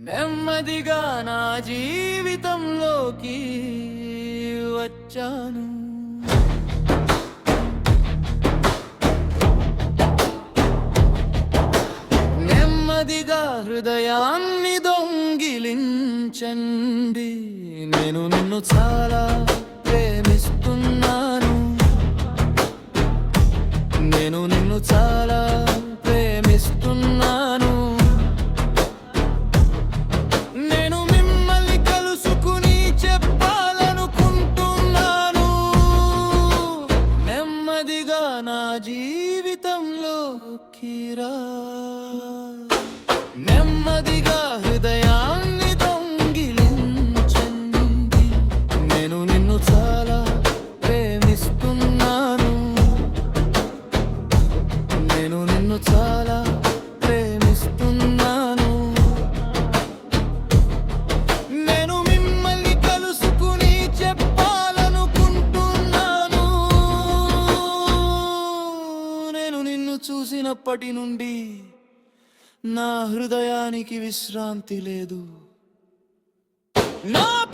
నెమ్మదిగా నా జీవితంలోకి వచ్చాను. నెమ్మదిగా హృదయాన్ని దొంగిలించండి. నేను నిన్ను చాలా ప్రేమిస్తున్నాను నా జీవితంలో కీరా. నెమ్మదిగా హృదయాన్ని దొంగిలించండి. నేను నిన్ను చాలా ప్రేమిస్తున్నాను. నేను నిన్ను చాలా నిన్ను నుండి నా హృదయానికి విశ్రాంతి లేదు. నా